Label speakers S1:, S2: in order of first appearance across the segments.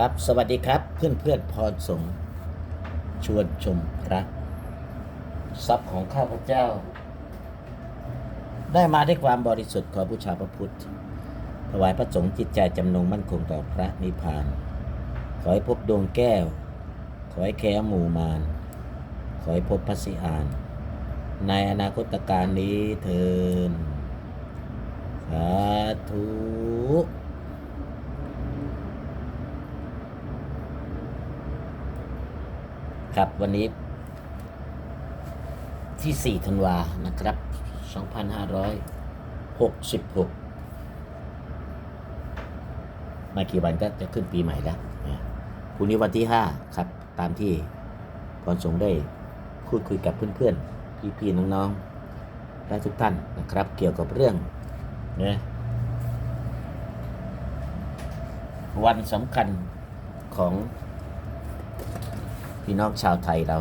S1: ครับ สวัสดีครับเพื่อนเพื่อนพรสงชวนชมพระทรัพย์ของข้าพเจ้า ได้มาด้วยความบริสุทธิ์ขอบูชาพระพุทธ ถวายพระสงฆ์จิตใจจำนงมั่นคงต่อพระนิพพาน ขอให้พบดวงแก้ว ขอให้แค้หมู่มารขอให้พบพระสิอาน ในอนาคตการนี้เทินสาธุ ครับวันนี้ ที่ 4 ธันวานะครับ 2566ไมากี่วันก็จะขึ้นปีใหม่แล้วนะพรุ่งนี้วันที่ 5 ครับ ตามที่พรสงได้พูดคุยกับเพื่อนๆ พี่ๆ น้องๆ และทุกท่านนะครับ เกี่ยวกับเรื่องนะวันสำคัญของ พี่น้องชาวไทยเรา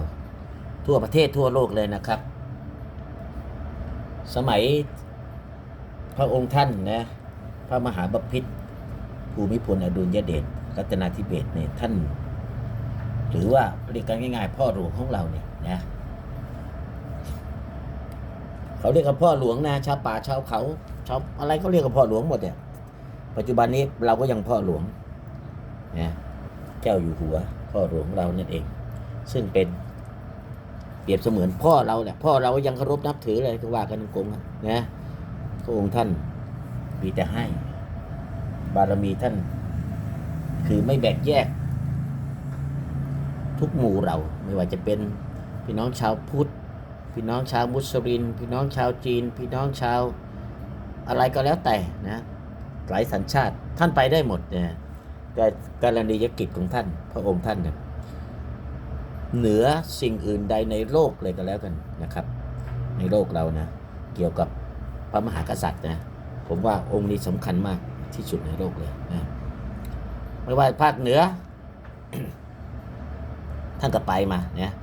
S1: ทั่วประเทศทั่วโลกเลยนะครับ สมัยพระองค์ท่านนะพระมหาบพิตรภูมิพลอดุลยเดชรัตนาธิเบศเนี่ยท่าน หรือว่าเรียกกันง่ายๆ พ่อหลวงของเราเนี่ยนะเขาเรียกกันพ่อหลวงนะชาวป่าชาวเขาชาวอะไรเขาเรียกกันพ่อหลวงหมดเนี่ยปัจจุบันนี้เราก็ยังพ่อหลวงนะเจ้าอยู่หัวพ่อหลวงเรานั่นเอง ซึ่งเป็นเปรียบเสมือนพ่อเราแหละพ่อเรายังเคารพนับถือเลยก็ว่ากันตรงๆนะนะพระองค์ท่านมีแต่ให้ บารมีท่าน คือไม่แบ่งแยก ทุกหมู่เราไม่ว่าจะเป็นพี่น้องชาวพุทธ พี่น้องชาวมุสลิมพี่น้องชาวจีน พี่น้องชาวอะไรก็แล้วแต่นะหลายสัญชาติท่านไปได้หมดนะแต่การณียกิจของท่าน พระองค์ท่านเนี่ย เหนือสิ่งอื่นใดในโลกเลยก็แล้วกันนะครับ ในโลกเรานะ เกี่ยวกับพระมหากษัตริย์นะผมว่าองค์นี้สำคัญมากที่สุดในโลกเลยนะไม่ว่าภาคเหนือ ท่านก็ไปมาเนี่ย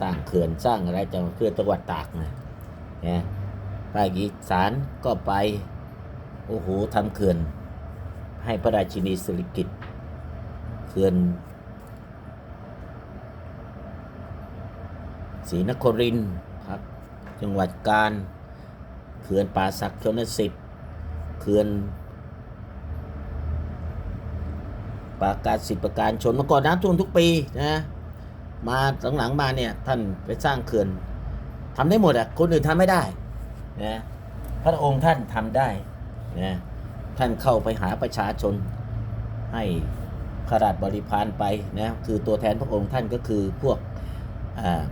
S1: สร้างเขื่อนสร้างอะไรจังเขื่อนจังหวัดตากนะเนี่ยภาคอีสานก็ไปโอ้โหทำเขื่อน ให้พระราชินีสิริกิติ์เขื่อน ศรีนครินครับ จังหวัดกาญเขื่อนป่าศักดิ์ชนสิทธิ์เขื่อนปราการสิทธิ์ประการชนมื่อก่อนน้ำท่วมทุกปีนะมาหลังๆมาเนี่ยท่านไปสร้างเขื่อนทำได้หมดอะคนอื่นทำไม่ได้นะพระองค์ท่านทำได้นะท่านเข้าไปหาประชาชนให้ขราชบริพารไปนะคือตัวแทนพระองค์ท่านก็คือพวกอ่า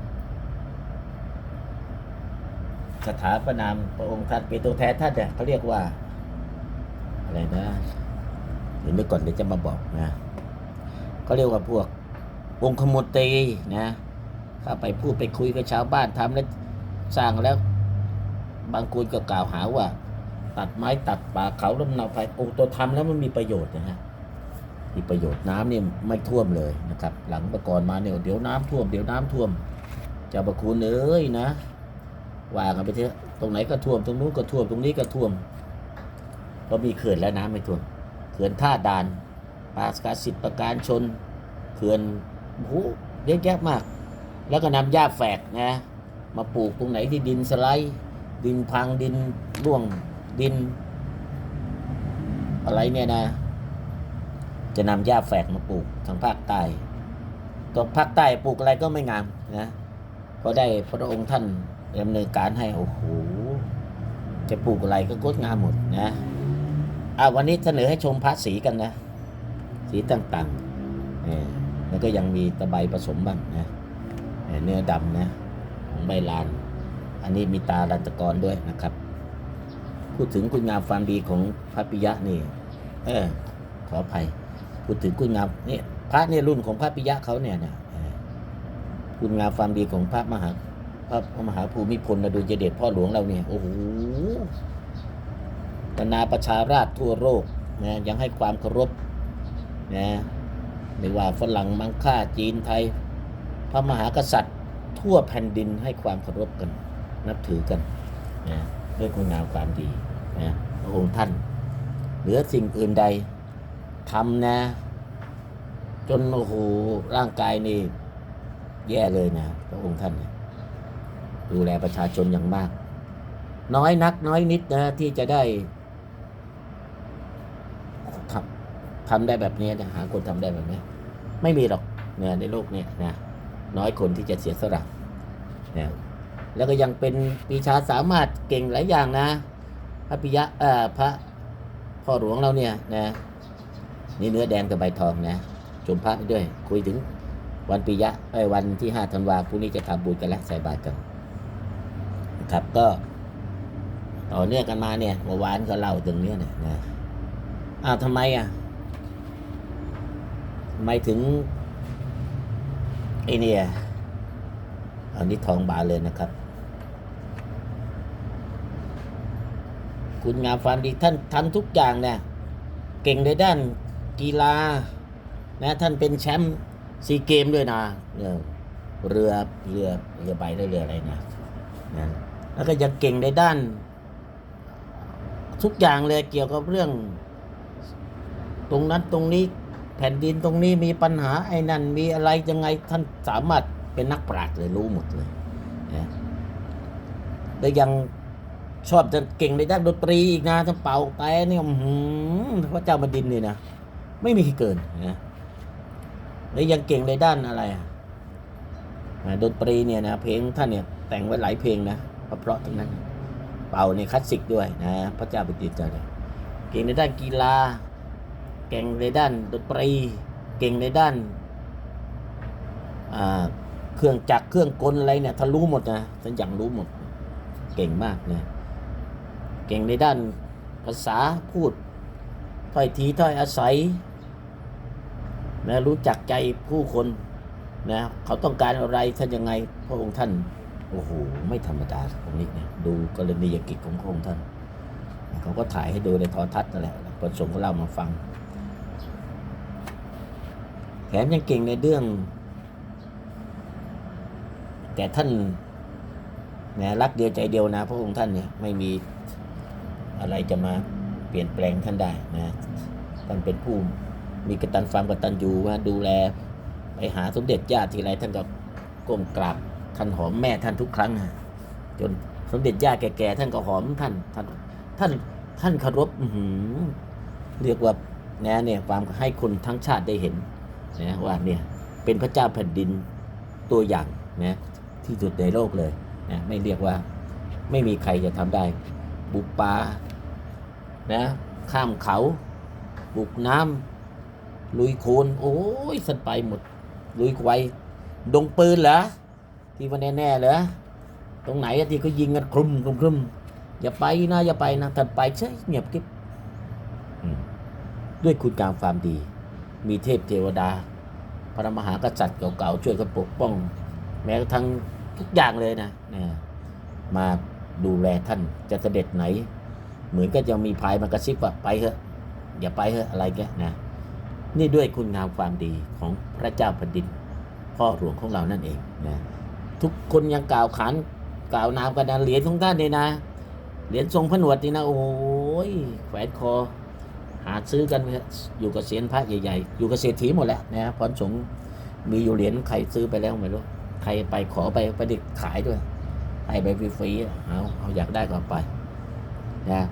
S1: สถาปนามพระองค์ท่านเป็นตัวแทนท่านเนี่ยเขาเรียกว่า อะไรนะเดี๋ยวนี้ก่อนเดี๋ยวจะมาบอกนะเขาเรียกว่าพวกองคมนตรีนะเข้าไปพูดไปคุยกับชาวบ้านทำแล้วสร้างแล้ว บางคนก็กล่าวหาว่า ตัดไม้ตัดป่าเขาลำเนาไฟโอ้ตัวทำแล้วมันมีประโยชน์นะฮะมีประโยชน์น้ำเนี่ยไม่ท่วมเลยนะครับ หลังประกรณ์มาเนี่ยเดี๋ยวน้ำท่วมเดี๋ยวน้ำท่วมเจ้าประคุณเอ้ยนะ ว่ากันไปเถอะตรงไหนก็ท่วมตรงนู้นก็ท่วมตรงนี้ก็ท่วมเพราะมีเขื่อนแล้วน้ำไม่ท่วมเขื่อนท่าด่านปราสาทสิทธิประการชนเขื่อนโอ้โหเยอะแยะมาก แล้วก็นำหญ้าแฝกนะมาปลูกตรงไหนที่ดินสไลด์ดินพังดินร่วงดิน อะไรเนี่ยนะ จะนำหญ้าแฝกมาปลูกทางภาคใต้ตรงภาคใต้ปลูกอะไรก็ไม่งามนะ ก็ได้พระองค์ท่าน ดำเนินการให้ โอ้โห จะปลูกอะไรก็งดงามหมดนะอะวันนี้เสนอให้ชมพระสีกันนะ สีต่างๆเนี่ยแล้วก็ยังมีตะไบผสมบ้างนะเนื้อดำนะ ของใบลาน อันนี้มีตาลันตะกรด้วยนะครับ พูดถึงคุณงามความดีของพระปิยะนี่ เออ ขออภัย พูดถึงคุณงามเนี่ยพระเนี่ยรุ่นของพระปิยะเขาเนี่ยนะคุณงามความดีของพระมหา พระมหาภูมิพลอดุลยเดชพ่อหลวงเราเนี่ยโอ้โหนานาประชาราชทั่วโลกนะยังให้ความเคารพนะไม่ว่าฝรั่งมังค่าจีนไทย พระมหากษัตริย์ ทั่วแผ่นดินให้ความเคารพกัน นับถือกันนะด้วยคุณงามความดีนะพระองค์ท่าน เหลือสิ่งอื่นใดทำนะ จนโอ้โหร่างกายนี่แย่เลยนะ พระองค์ท่านเนี่ย ดูแลประชาชนอย่างมาก น้อยนักน้อยนิดนะที่จะได้ทำทำได้แบบนี้นะหาคนทำได้แบบนี้ ไม่มีหรอกนี่ยในโลกเนี้นะน้อยคนที่จะเสียสละนะแล้วก็ยังเป็นปีชาสามารถเก่งหลายอย่างนะ พระปิยะเอ่อพระพ่อหลวงเราเนี่ยนะนี่เนื้อแดงกับใบทองนะชมพระไปด้วย คุยถึงวันปิยะไอ้วันที่ห้าธันวาพรุ่งนี้จะทำบุญกันและใส่บาตรกัน นะครับ ก็ต่อเนื่องกันมาเนี่ยเมื่อวานก็เล่าถึงเนี้ยนะนะอ้าวทำไมอะทำไมถึงไอเนี่ยอันนี้ทองบาทเลยนะครับ คุณงามความดีท่านทำทุกอย่างเนี่ยเก่งในด้านกีฬานะท่านเป็นแชมป์ซีเกมด้วยนะเนี่ยเรือเรือเรือใบหรือเรืออะไรนะนะ แล้วก็ยังเก่งในด้าน ทุกอย่างเลยเกี่ยวกับเรื่อง ตรงนั้นตรงนี้แผ่นดินตรงนี้มีปัญหาไอ้นั่นมีอะไรยังไงท่านสามารถเป็นนักปราชญ์เลยรู้หมดเลยนะแล้วยังชอบจะเก่งในด้านดนตรีอีกนะถ้าเป่าแต่เนี่ยอื้อหือพระเจ้าแผ่นดินเนี่ยนะไม่มีใครเกินนะแล้วยังเก่งในด้านอะไรอะอ่าดนตรีเนี่ยนะเพลงท่านเนี่ยแต่งไว้หลายเพลงนะ เพราะๆทั้งนั้น เป่าในคลาสสิกด้วยนะ พระเจ้าแผ่นดินจเลยเก่งในด้านกีฬา เก่งในด้านดนตรี เก่งในด้านเครื่องจักรเครื่องกลอะไรเนี่ยท่านรู้หมดนะท่านอย่างรู้หมด เก่งมากนะเก่งในด้านภาษาพูดถ้อยทีถ้อยอาศัยนะรู้จักใจผู้คนนะเขาต้องการอะไรท่านยังไงพระองค์ท่าน โอ้โห ไม่ธรรมดาตรงนี้นะดูกรณียกิจของพระองค์ท่าน เขาก็ถ่ายให้ดูในทรทัศน์นั่นแหละคนส่งก็เล่ามาฟัง แถมยังเก่งในเรื่อง แต่ท่านนะรักเดียวใจเดียวนะพระองค์ท่านเนี่ยไม่มีอะไรจะมาเปลี่ยนแปลงท่านได้นะท่านเป็นผู้มีกตัญความกตัญญูว่าดูแล ไปหาสมเด็จย่าทีไรท่านก็ก้มกราบ ท่านหอมแม่ท่านทุกครั้งอะจนสมเด็จย่าแก่ๆท่านก็หอมท่านท่านท่านท่านเคารพเรียกว่านะเนี่ยความให้คนทั้งชาติได้เห็นนะว่าเนี่ยเป็นพระเจ้าแผ่นดินตัวอย่างนะที่สุดในโลกเลยนะไม่เรียกว่าไม่มีใครจะทำได้ บุกป่านะข้ามเขา บุกน้ำลุยโคลนโอ้ยสันไปหมด ลุยไวดงปืนเหรอ ที่ว่าแน่ๆเหรอตรงไหนอะที่เขายิงกันคลุมคลุมคลุมอย่าไปนะอย่าไปนะถัดไปเฉยเงียบกิ๊บอืมด้วยคุณการความดี มีเทพเทวดา พระมหากษัตริย์เก่าๆช่วยกันปกป้อง แม้กระทั่งทุกอย่างเลยนะนะมาดูแลท่านจะเสด็จไหน เหมือนก็จะมีภายมากระซิบว่าไปเถอะ อย่าไปเถอะอะไรแกนะนี่ด้วยคุณงามความดีของพระเจ้าแผ่นดินพ่อหลวงของเรานั่นเองนะ ทุกคนยังกล่าวขานกล่าวนามกันนะเหรียญของท่านเนี่ยนะ เหรียญทรงพนวดนี่นะ โอ้ยแขวนคอ หาซื้อกันอยู่กับเสียนพระใหญ่ๆ อยู่กับเศรษฐีหมดแหละนะพรสงฆ์มีอยู่เหรียญใครซื้อไปแล้วไม่รู้ใครไปขอไปไปดิขายด้วยให้ไปฟรีๆเอาเอาอยากได้ก็เอาไปนะ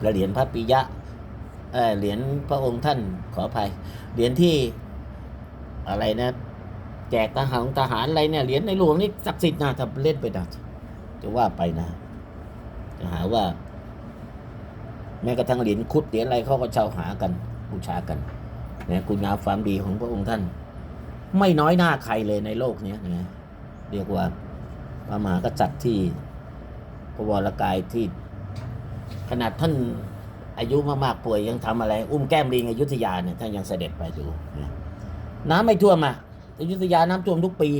S1: แล้วเหรียญพระปิยะเออเหรียญพระองค์ท่านขออภัยเหรียญที่อะไรนะ แจกทหารทหารอะไรเนี่ยเหรียญในหลวงนี่ศักดิ์สิทธิ์นะถ้าเล่นไปนะจะว่าไปนะ จะหาว่า แม้กระทั่งเหรียญคุดเหรียญอะไรเขาก็เช่าหากันบูชากันนะคุณงามความดีของพระองค์ท่าน ไม่น้อยหน้าใครเลยในโลกเนี้ยนะเรียกว่าพระมหากษัตริย์ที่พระวรกายที่ขนาดท่านอายุมากๆป่วยยังทำอะไร อุ้มแก้มลิงอยุธยาเนี่ยท่านยังเสด็จไปดูนะน้ำไม่ท่วมอะ อยุธยาน้ำท่วมทุกปี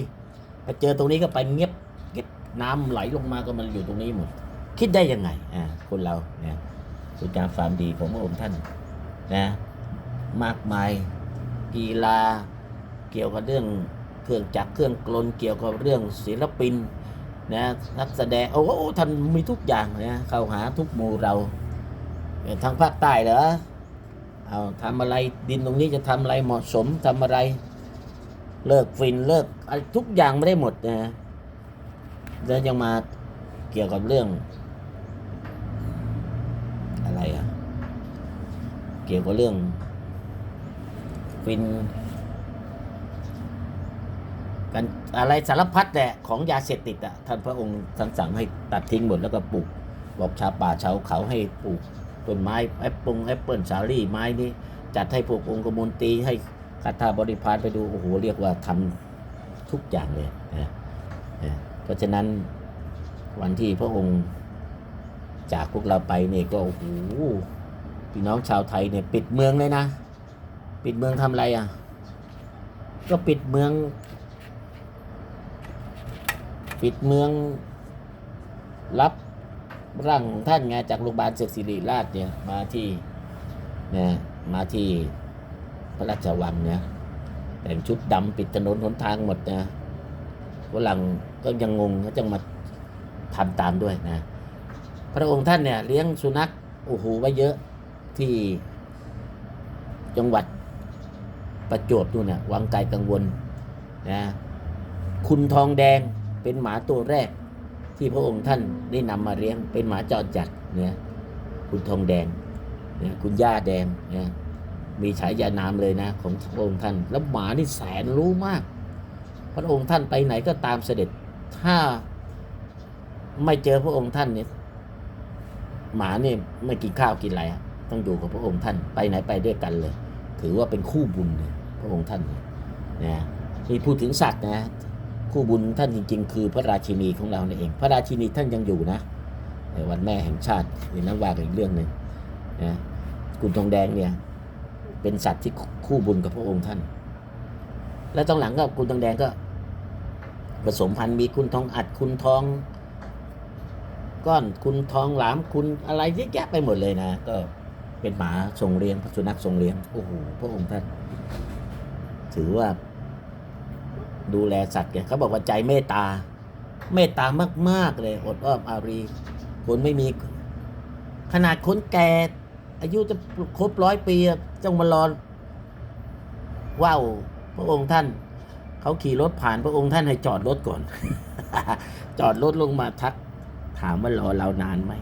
S1: พอเจอตรงนี้ก็ไปเงียบเก็บน้ำไหลลงมาก็มันอยู่ตรงนี้หมด คิดได้ยังไงอ่าคนเราเนี่ยสุดยอดความดีของพระองค์ท่านนะมากมายกีฬาเกี่ยวกับเรื่องเครื่องจักรเครื่องกลเกี่ยวกับเรื่องศิลปินนะนักแสดงโอ้โหท่านมีทุกอย่างนะเข้าหาทุกหมู่เราทางภาคใต้เหรอเอาทำอะไรดินตรงนี้จะทำอะไรเหมาะสมทำอะไร เลิกฟินเลิกอะไรทุกอย่างไม่ได้หมดนะแล้วยังมาเกี่ยวกับเรื่อง อะไรอะเกี่ยวกับเรื่อง ฟินกันอะไรสารพัดแหละของยาเสพติดอะท่านพระองค์สั่งสั่งให้ตัดทิ้งหมดแล้วก็ปลูกบอกชาวป่าชาวเขาให้ปลูกต้นไม้แอปเปงแอปเปิลสาลี่ไม้นี้จัดให้พวกองค์กมลตรีให้ คาถาบริพารไปดูโอ้โหเรียกว่าทำทุกอย่างเลยนะนะเพราะฉะนั้นวันที่พระองค์จากพวกเราไปเนี่ยก็โอ้โหพี่น้องชาวไทยเนี่ยปิดเมืองเลยนะ ปิดเมืองทำอะไรอะ ก็ปิดเมือง ปิดเมืองรับร่างของท่านไงจากโรงพยาบาลเสกศิริราชเนี่ยมาที่นะมาที่ ระราชวังเนี่ยแต่งชุดดำปิดถนนหนทางหมดนะฝรั่งก็ยังงงก็จะมาทำตามด้วยนะ พระองค์ท่านเนี่ยเลี้ยงสุนัขโอ้โหไว้เยอะที่จังหวัดประจวบนู่นน่ะวังไกลกังวลนะคุณทองแดงเป็นหมาตัวแรก ที่พระองค์ท่านได้นำมาเลี้ยงเป็นหมาจรจัดเนี่ยคุณทองแดงเนี่ยคุณย่าแดงเนี่ย มีฉายานามเลยนะ ของพระองค์ท่าน แล้วหมานี่แสนรู้มาก พระองค์ท่านไปไหนก็ตามเสด็จ ถ้าไม่เจอพระองค์ท่านเนี่ยหมาเนี่ยไม่กินข้าวกินอะไรต้องอยู่กับพระองค์ท่านไปไหนไปด้วยกันเลย ถือว่าเป็นคู่บุญเลยพระองค์ท่านเนี่ยนะนี่พูดถึงสัตว์นะ คู่บุญท่านจริง ๆ คือพระราชินีของเราเนี่ยเอง พระราชินีท่านยังอยู่นะในวันแม่แห่งชาตินี่นักว่ากันอีกเรื่องหนึ่งนะคุณทองแดงเนี่ย เป็นสัตว์ที่คู่บุญกับพระองค์ท่าน แล้วตอนหลังก็คุณทองแดงก็ ผสมพันธุ์มีคุณทองอัดคุณทอง ก้อนคุณทองหลามคุณอะไรเยอะแยะไปหมดเลยนะ ก็เป็นหมาทรงเลี้ยงสุนัขทรงเลี้ยงโอ้โหพระองค์ท่าน ถือว่า ดูแลสัตว์แกเขาบอกว่าใจเมตตา เมตตามาก ๆ เลยอดอ้อมอารีคนไม่มี ขนาดคนแก่อายุจะครบร้อยปี อะต้องมารอว้าวพระองค์ท่าน เขาขี่รถผ่านพระองค์ท่านให้จอดรถก่อน จอดรถลงมาทัก ถามว่ารอเรานานไหม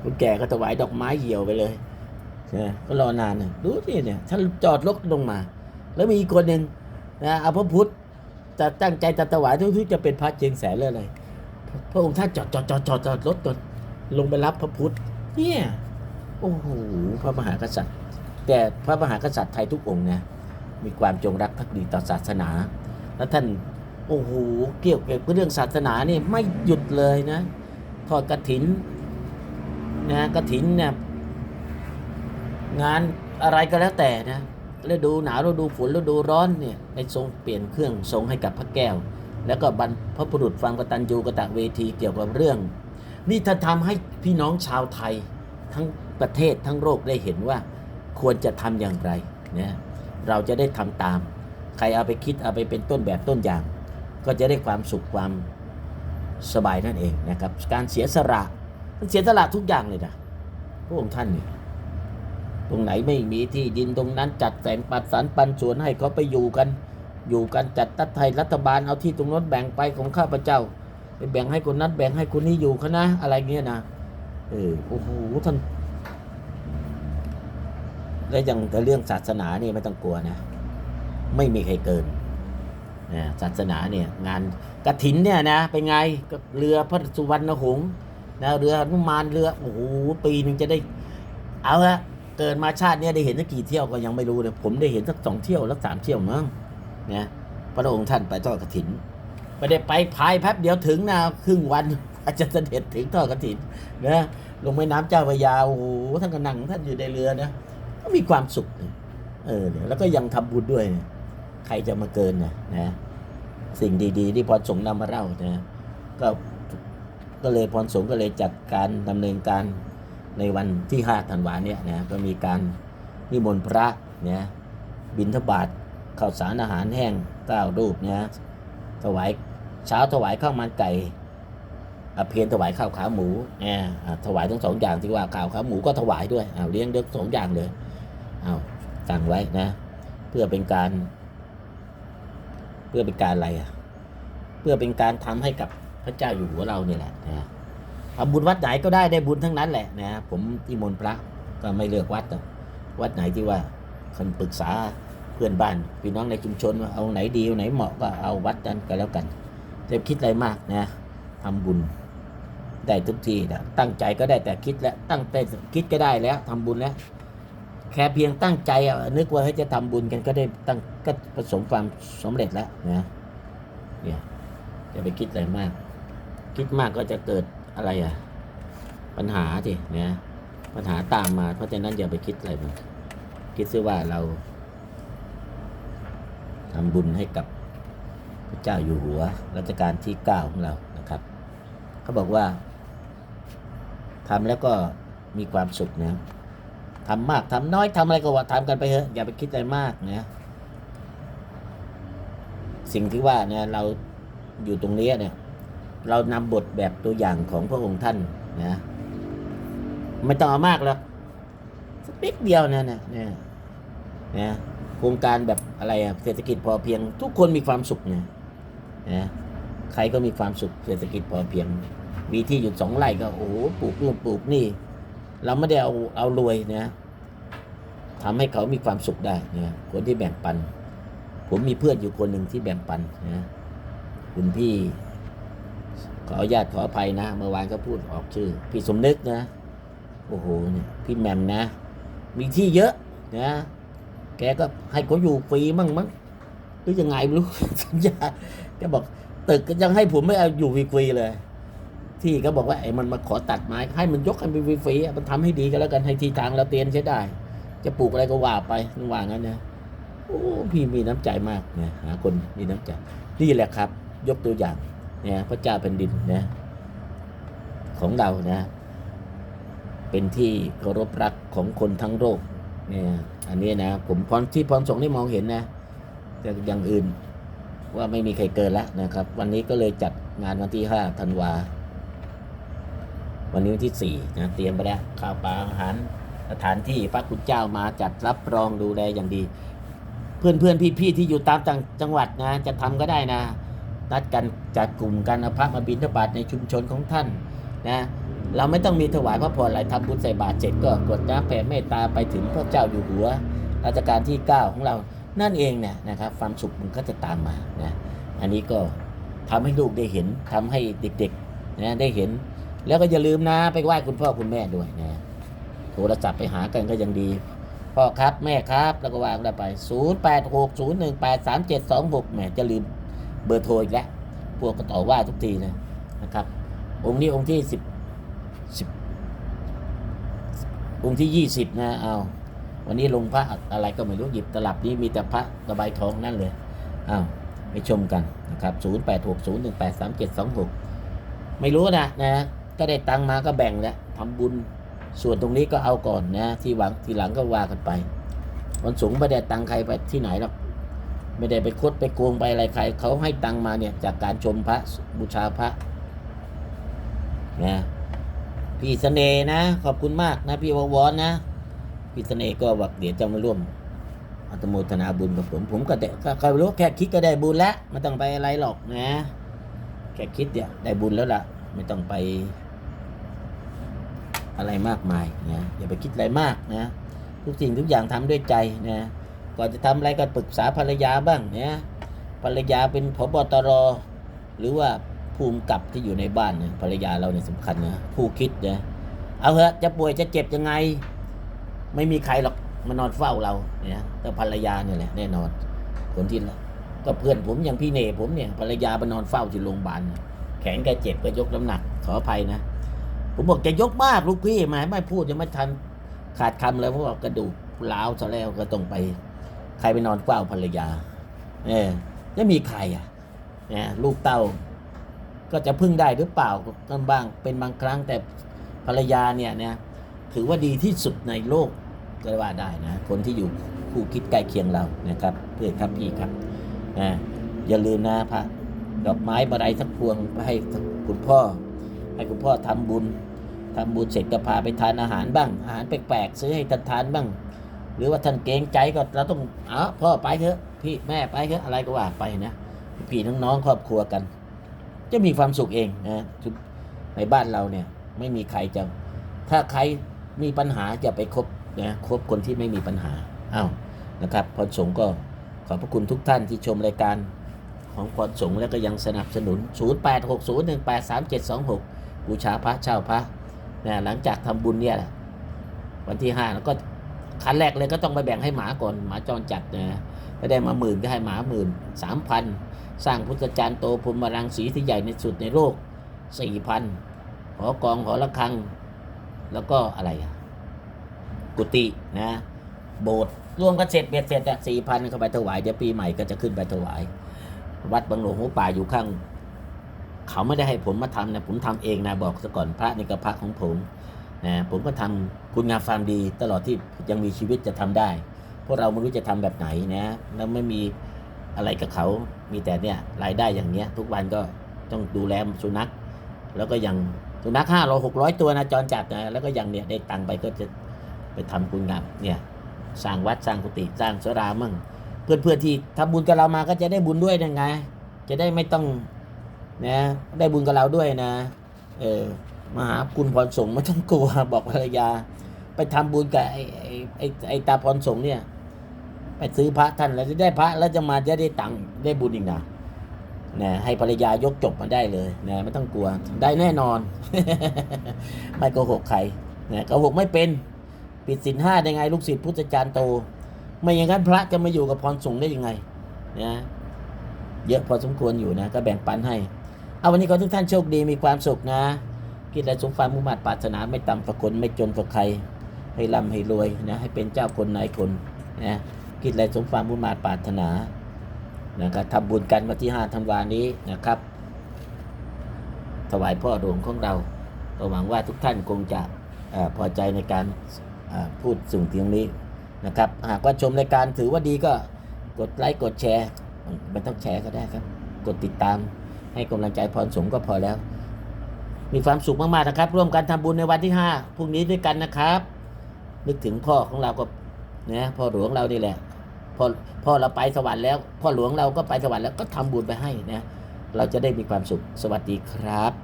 S1: คนแก่ก็ถวายดอกไม้เหี่ยวไปเลยใช่ก็รอนานน่ะดูสิเนี่ยท่านจอดรถลงมา แล้วมีอีกคนหนึ่งนะเอาพระพุทธจะตั้งใจจะถวายทุกๆจะเป็นพระเจียงแสนเลยอะไรพระองค์ท่านจอดจอดจอดจอดจอดรถก่อนลงไปรับพระพุทธเนี่ย โอ้โหพระมหากษัตริย์ แต่พระมหากษัตริย์ไทยทุกองค์นะมีความจงรักภักดีต่อศาสนา แล้วท่านโอ้โหเกี่ยวกับเรื่องศาสนานี่ไม่หยุดเลยนะทอดกระถินนะกระถินเนี่ยงานอะไรก็แล้วแต่นะฤดูหนาวฤดูฝนฤดูร้อนเนี่ยในทรงเปลี่ยนเครื่องทรงให้กับพระแก้ว แล้วก็บรรพบุรุษฟังกตัญญูกะตะเวทีเกี่ยวกับเรื่อง นี่ถ้าทำให้พี่น้องชาวไทย ทั้งประเทศทั้งโลกได้เห็นว่าควรจะทำอย่างไรนะเราจะได้ทำตาม ใครเอาไปคิดเอาไปเป็นต้นแบบต้นอย่าง ก็จะได้ความสุขความสบายนั่นเองนะครับ การเสียสละมันเสียสละทุกอย่างเลยนะพระองค์ท่านนี่ตรงไหนไม่มีที่ดินตรงนั้นจัดแสงปัดสรรปันส่วนให้เขาไปอยู่กัน อยู่กันจัดตัดไทยรัฐบาลเอาที่ตรงนั้นแบ่งไปของข้าพเจ้าไปแบ่งให้คนนั้นแบ่งให้คนนี้อยู่คณะอะไรเงี้ยนะ เออโอ้โหท่านแล้วยังแต่เรื่องศาสนานี่ไม่ต้องกลัวนะ ไม่มีใครเกินนะศาสนาเนี่ย งานกระถินเนี่ยนะเป็นไงก็เรือพระสุวรรณหงษ์นะเรือหนุมานเรือโอ้โหปีหนึงจะได้ เอาละเกิดมาชาติเนี้ยได้เห็นสักกี่เที่ยวก็ยังไม่รู้เลยผมได้เห็นสักสองเที่ยวแล้วสามเที่ยวมั้งนะพระองค์ท่านไปทอดกระถินไม่ได้ไปพายแป๊บเดียวถึงนะครึ่งวัน อาจจะเสด็จถึงทอดกระถินนะลงแม่น้ำเจ้าพระยาโอ้โหท่านก็นั่งท่านอยู่ในเรือนะก็มีความสุขเออแล้วก็ยังทำบุญด้วยนะใครจะมาเกินนะนะสิ่งดีๆ ที่พรสงฆ์นำมาเล่านะก็ก็เลยพรสงฆ์ก็เลยจัดการดำเนินการในวันที่5ธันวาเนี่ยนะก็มีการนิมนต์พระเนี่ยบิณฑบาตข้าวสารอาหารแห้งเก้ารูปเนี่ยถวายเช้าถวายข้าวมันไก่ เพียนถวายข้าวขาหมูแอบถวายทั้งสองอย่างที่ว่าข้าวขาหมูก็ถวายด้วยอ้าเลี้ยงเด็กสองอย่างเลยเอาสั่งไว้นะ เพื่อเป็นการ เพื่อเป็นการอะไรอะ เพื่อเป็นการทำให้กับพระเจ้าอยู่หัวเราเนี่ยแหละนะทำบุญวัดไหนก็ได้ได้บุญทั้งนั้นแหละนะผมที่มนพระก็ไม่เลือกวัดวัดไหนที่ว่าคนปรึกษาเพื่อนบ้านพี่น้องในชุมชนว่าเอาไหนดีเอาไหนเหมาะก็เอาวัดนั้นก็แล้วกันจะคิดอะไรมากนะทำบุญ ได้ทุกทีนะตั้งใจก็ได้แต่คิดแล้วตั้งใจคิดก็ได้แล้วทำบุญแล้วแค่เพียงตั้งใจนึกว่าให้จะทำบุญกันก็ได้ตั้งก็ประสมความสำเร็จแล้วนะเนี่ยอย่าไปคิดอะไรมาก คิดมากก็จะเกิดอะไรอะ ปัญหาสินะปัญหาตามมา เพราะฉะนั้นอย่าไปคิดอะไรมันคิดซะว่าเราทำบุญให้กับพระเจ้าอยู่หัวรัชกาลที่เก้าของเรานะครับ เขาบอกว่า ทำแล้วก็มีความสุขนะทำมากทำน้อยทำอะไรก็ว่าทำกันไปเถอะอย่าไปคิดอะไรมากนะสิ่งที่ว่าเนี่ยเราอยู่ตรงนี้เนี่ย เรานำบทแบบตัวอย่างของพระองค์ท่านนะไม่ต้องเอามากหรอกสักนิดเดียวนะนะเนี่ยนะโครงการแบบอะไรอะเศรษฐกิจพอเพียง ทุกคนมีความสุขนะนะใครก็มีความสุขเศรษฐกิจพอเพียง มีที่อยู่สองไร่ก็โอ้โหปลูกนู่นปลูกนี่ เราไม่ได้เอาเอารวยนะทำให้เขามีความสุขได้นะคนที่แบ่งปัน ผมมีเพื่อนอยู่คนหนึ่งที่แบ่งปันนะคุณพี่ ขออนุญาตขออภัยนะ เมื่อวานก็พูดออกชื่อ พี่สมนึกนะ โอ้โหเนี่ยพี่แมมนะ มีที่เยอะนะแกก็ให้เขาอยู่ฟรีมั่งมั้งหรือยังไงไม่รู้สัญญาแกบอกตึกก็ยังให้ผมไม่เอาอยู่ฟรีเลย ที่ก็บอกว่าไอ้มันมาขอตัดไม้ ให้มันยกให้ไปฟรีๆอ่มันทำให้ดีก็แล้วกันให้ทีทางเราเตียนใช้ได้ จะปลูกอะไรก็ว่าไปนึกว่างั้นนะโอ้พี่มีน้ำใจมากนะหาคนมีน้ำใจนี่แหละครับ ยกตัวอย่างเนี่ยพระเจ้าแผ่นดินนะ ของเรานะ เป็นที่เคารพรักของคนทั้งโลกเนี่ยอันนี้นะ ผมพรที่พรสงฆ์ได้มองเห็นนะแต่อย่างอื่นว่าไม่มีใครเกินแล้วนะครับ วันนี้ก็เลยจัดงานวันที่ห้าธันวา วันนี้วันที่สี่นะเตรียมไปแล้วข้าวปลาอาหารสถานที่พระคุณเจ้ามาจัดรับรองดูแลอย่างดี เพื่อนเพื่อนพี่พี่ๆที่อยู่ตามจังจงหวัดนะจะทำก็ได้นะนัดกันจัดกลุ่มกันเอาพระมาบิณฑบาตในชุมชนของท่านนะเราไม่ต้องมีถวายพระพรอะไรทำบุญใส่บาตรเสร็จก็กดน้ำแผ่เมตตาไปถึงพระเจ้าอยู่หัวรัชกาลที่ 9 ของเรานั่นเองเนี่ยนะครับความสุขมันก็จะตามมานะอันนี้ก็ทำให้ลูกได้เห็นทำให้เด็กๆนะได้เห็น แล้วก็อย่าลืมนะ ไปไหว้คุณพ่อคุณแม่ด้วยนะ โทรศัพท์ไปหากันก็ยังดี พ่อครับแม่ครับ แล้วก็วางได้ไป 0 8 6 0 1 8 3 7 2 6แหมจะลืมเบอร์โทรอีกแล้ว พวกก็ต่อว่าทุกทีเลยนะครับ องค์นี้องค์ที่สิบสิบองค์ที่ยี่สิบนะเอาวันนี้ลงพระอะไรก็ไม่รู้หยิบตลับนี้มีแต่พระตะไบทองนั่นเลยอ้าวไปชมกันนะครับ 0 8 6 0 1 8 3 7 2 6 ไม่รู้นะนะ ก็ได้ตังมาก็แบ่งแล้วทำบุญส่วนตรงนี้ก็เอาก่อนนะ ที่หวังทีหลังก็ว่ากันไป วันสูงไม่ได้ตังใครไปที่ไหนหรอกไม่ได้ไปคดไปโกงไปอะไรใคร เขาให้ตังมาเนี่ยจากการชมพระบูชาพระนะพี่เสน่ห์นะ ขอบคุณมากนะพี่ววรนนะ พี่เสน่ห์ก็บอกเดี๋ยวจะมาร่วมอนุโมทนาบุญกับผม ผมก็แต่ก็ก็รู้แค่คิดก็ได้บุญแล้วไม่ต้องไปอะไรหรอกนะ แค่คิดเนี่ยวได้บุญแล้วล่ะ ไม่ต้องไป อะไรมากมายนะอย่าไปคิดอะไรมากนะทุกสิ่งทุกอย่างทำด้วยใจนะก่อนจะทำอะไรก็ปรึกษาภรรยาบ้างนะภรรยาเป็นพบตรหรือว่าภูมิกับที่อยู่ในบ้านนะภรรยาเราเนี่ยสำคัญนะผู้คิดนะเอาเถอะจะป่วยจะเจ็บยังไง ไม่มีใครหรอกมานอนเฝ้าเราเนี่ยแต่ภรรยาเนี่ยแหละแน่นอนคนที่ก็เพื่อนผมอย่างพี่เนผมเนี่ยภรรยามานอนเฝ้าที่โรงพยาบาลแขนแกเจ็บก็ยกน้ำหนักขออภัยนะ ผมบอกจะยกมากลูกพี่มาไม่พูดยังไม่ทันขาดคำเลยเพราะว่ากระดูกร้าวซะแล้วก็ต้องไป ใครไปนอนเฝ้าภรรยา เออจะมีใครอะเนี่ยลูกเต้า ก็จะพึ่งได้หรือเปล่าก็บ้างเป็นบางครั้งแต่ภรรยาเนี่ยเนี่ยถือว่าดีที่สุดในโลกก็ว่าได้นะ คนที่อยู่คู่คิดใกล้เคียงเรานะครับ เพื่อนครับพี่ครับนะอย่าลืมนะพระดอกไม้บะไรสักพวงไปให้คุณพ่อ ให้คุณพ่อทำบุญทำบุญเสร็จก็พาไปทานอาหารบ้าง อาหารแปลกๆซื้อให้ท่านทานบ้าง หรือว่าท่านเกรงใจก็เราต้องเอาพ่อไปเถอะพี่แม่ไปเถอะอะไรก็ว่าไปนะพี่น้องๆครอบครัวกัน จะมีความสุขเองนะในบ้านเราเนี่ยไม่มีใครจะถ้าใครมีปัญหาจะไปคบนะคบคนที่ไม่มีปัญหาอ้าวนะครับพรสงฆ์ก็ขอบพระคุณทุกท่านที่ชมรายการของพรสงฆ์แล้วก็ยังสนับสนุน 0860183726 บูชาพระเช่าพระนะหลังจากทำบุญเนี่ยวันที่ห้าแล้วก็ขั้นแรกเลยก็ต้องไปแบ่งให้หมาก่อนหมาจรจัดนะก็ได้มาหมื่นก็ให้หมาหมื่นสามพันสร้างพุทธจารย์โตพรมรังสีที่ใหญ่ในสุดในโลกสี่พันหอกองหอระฆัง แล้วก็อะไรกุฏินะโบสถ์รวมกันเสร็จเบ็ดเสร็จอะสี่พันเข้าไปถวายเดี๋ยวปีใหม่ก็จะขึ้นไปถวาย วัดบางหลวงหัวป่าอยู่ข้าง เขาไม่ได้ให้ผมมาทำนะผมทำเองนะบอกซะก่อนพระนี่ก็พระของผมนะผมก็ทำคุณงามความดีตลอดที่ยังมีชีวิตจะทำได้พวกเราไม่รู้จะทำแบบไหนนะแล้วไม่มีอะไรกับเขา มีแต่เนี่ยรายได้อย่างเนี้ย ทุกวันก็ต้องดูแลสุนัข แล้วก็ยังสุนัขห้าร้อยหกร้อยตัวนะจรจัดนะแล้วก็ยังเนี่ยได้ตังค์ไปก็จะไปทำคุณงามเนี่ยสร้างวัดสร้างกุฏิสร้างสรามั่งเพื่อนเพื่อนๆที่ทำบุญกับเรามาก็จะได้บุญด้วยยังไง จะได้ไม่ต้อง นะ ได้บุญกับเราด้วยนะ เออมาหาคุณพรสงฆ์ไม่ต้องกลัวบอกภรรยา ไปทำบุญกับไอ้ไอ้ไอ้ไอ้ตาพรสงฆ์เนี่ย ไปซื้อพระท่านแล้วจะได้พระแล้วจะมาจะได้ตังค์ได้บุญอีกนะนะให้ภรรยายกจบมาได้เลยนะไม่ต้องกลัวได้แน่นอน ไม่โกหกใครนะโกหกไม่เป็นปิดสินห้าได้ไงลูกศิษย์พุทธจารย์โต ไม่อย่างนั้นพระจะมาอยู่กับพรสงฆ์ได้ยังไงนะเยอะพอสมควรอยู่นะ ก็แบ่งปันให้ เอาวันนี้ขอทุกท่านโชคดีมีความสุขนะคิดและสมความมุ่งมั่นปรารถนาไม่ต่ำกว่าคนไม่จนกว่าใคร ให้ร่ำให้รวยนะให้เป็นเจ้าคนนายคนนะคิดและสมความมุ่งมั่นปรารถนานะครับทำบุญกันวันที่5ธันวานี้นะครับ ถวายพ่อหลวงของเราก็หวังว่าทุกท่านคงจะอพอใจในการพูดสิ่งตรงนี้นะครับ หากว่าชมรายการถือว่าดีก็กดไลค์กดแชร์ ไม่ต้องแชร์ก็ได้ครับ กดติดตาม ให้กำลังใจพรสมก็พอแล้ว มีความสุขมากๆนะครับ ร่วมกันทำบุญในวันที่ห้าพรุ่งนี้ด้วยกันนะครับ นึกถึงพ่อของเราก็นะพ่อหลวงเรานี่แหละพ่อพ่อเราไปสวรรค์แล้ว พ่อหลวงเราก็ไปสวรรค์แล้วก็ทำบุญไปให้นะ เราจะได้มีความสุขสวัสดีครับ